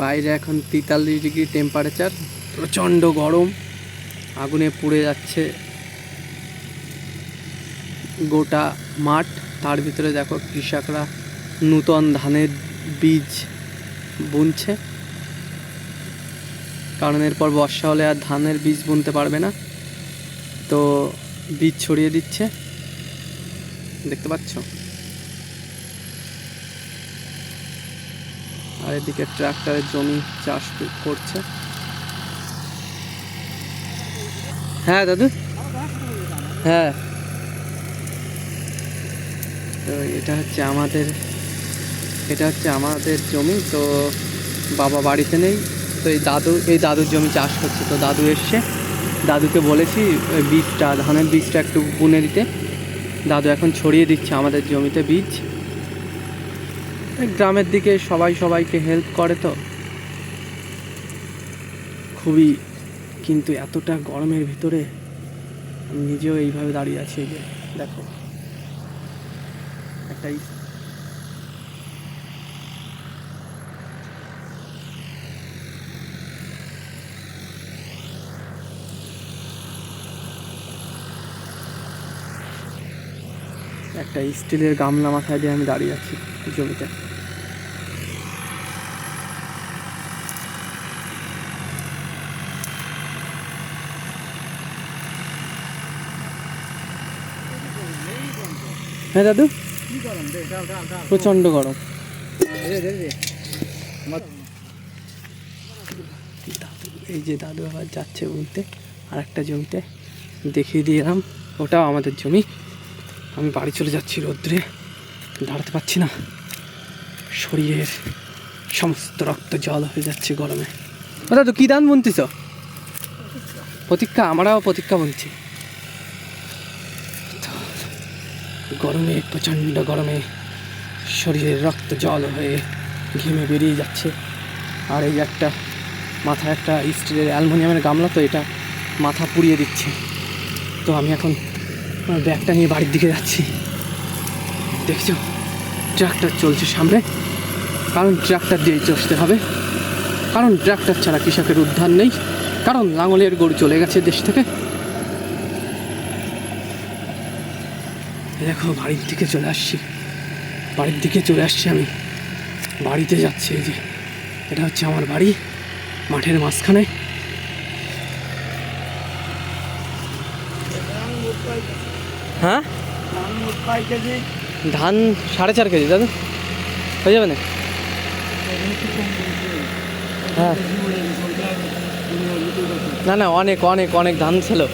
বাইরে এখন তেতাল্লিশ ডিগ্রি টেম্পারেচার প্রচণ্ড গরম, আগুনে পুড়ে যাচ্ছে গোটা মাঠ। তার ভিতরে দেখো কৃষকরা নূতন ধানের বীজ বুনছে। কারণ এরপর বর্ষা হলে আর ধানের বীজ বুনতে পারবে না। তো বীজ ছড়িয়ে দিচ্ছে। দেখতে পাচ্ছ? আর এদিকে ট্রাক্টরের জমি চাষ করছে। হ্যাঁ দাদু? হ্যাঁ। তো এটা হচ্ছে আমাদের, এটা হচ্ছে আমাদের জমি, তো বাবা বাড়িতে নেই। তো এই দাদু, এই দাদুর জমি চাষ করছে। তো দাদু এসছে। দাদুকে বলেছি ওই বীজটা, ধানের বীজটা একটু বুনে দিতে। দাদু এখন ছড়িয়ে দিচ্ছে আমাদের জমিতে বীজ। গ্রামের দিকে সবাই সবাইকে হেল্প করে তো। খুবই কিন্তু এতটা গরমের ভিতরে আমি নিজেও এইভাবে দাঁড়িয়ে আছি যে, দেখো। একটাই একটা স্টিলের গামলা মাথায় দিয়ে আমি দাঁড়িয়ে আছি জমিতে। হ্যাঁ দাদু? প্রচণ্ড গরম। এই যে দাদু আবার যাচ্ছে বলতে আর একটা জমিতে। দেখিয়ে দিলাম ওটাও আমাদের জমি। আমি বাড়ি চলে যাচ্ছি রোদ্রে, দাঁড়াতে পারছি না। শরীরের সমস্ত রক্ত জল হয়ে যাচ্ছে গরমে। দাদু, কী দান বুনতিস প্রতীক্ষা আমরাও প্রতীক্ষা বুনছি তো গরমে, প্রচণ্ড গরমে শরীরের রক্ত জল হয়ে ঘেমে বেরিয়ে যাচ্ছে। আর এই একটা, মাথায় একটা স্টিলের অ্যালুমিনিয়ামের গামলা তো এটা মাথা পুড়িয়ে দিচ্ছে। তো আমি এখন ব্যাগটা নিয়ে বাড়ির দিকে যাচ্ছি। দেখছ, ট্রাক্টর চলছে সামনে। কারণ ট্রাক্টর দিয়ে চষতে হবে। কারণ ট্রাক্টর ছাড়া কৃষকের উদ্ধার নেই। কারণ লাঙলের গরু চলে গেছে দেশ থেকে। দেখো, বাড়ির দিকে চলে আসছি। বাড়ির দিকে চলে আসছি আমি। বাড়িতে যাচ্ছি এই যে। এটা হচ্ছে আমার বাড়ি, মাঠের মাঝখানে। হ্যাঁ? ধান সাড়ে চার কেজি দাদু হয়ে যাবে না? হ্যাঁ। না না, অনেক অনেক অনেক ধান ছিল।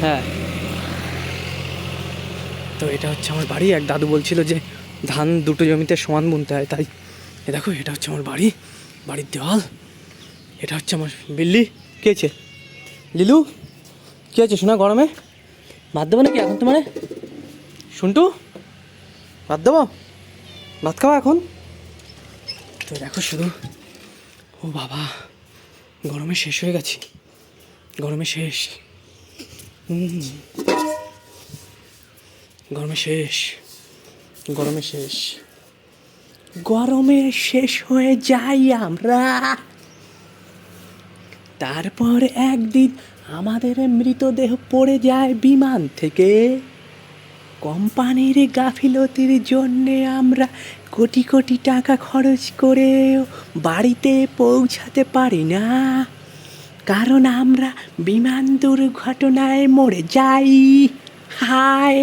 হ্যাঁ। তো এটা হচ্ছে আমার বাড়ি। এক দাদু বলছিল যে, ধান দুটো জমিতে সমান বুনতে হয়। তাই, এ দেখো, এটা হচ্ছে আমার বাড়ি, বাড়ির দেওয়াল। এটা হচ্ছে আমার বিল্লি। কে আছে? লিলু? কে আছে? শোনা, গরমে? ভাত দেবো নাকি এখন তোমারে? শুনটু? ভাত দেবো? ভাত খাওয়া এখন? তো দেখো শুধু, ও বাবা, গরমে শেষ হয়ে গেছি। গরমে শেষ। হুম গরমে শেষ গরমে শেষ। গরমে শেষ হয়ে যাই আমরা। তারপর একদিন আমাদের মৃতদেহ পড়ে যায় বিমান থেকে। কোম্পানির গাফিলতির জন্যে আমরা কোটি কোটি টাকা খরচ করেও বাড়িতে পৌঁছাতে পারি না। কারণ আমরা বিমান দুর্ঘটনায় মরে যাই। হায়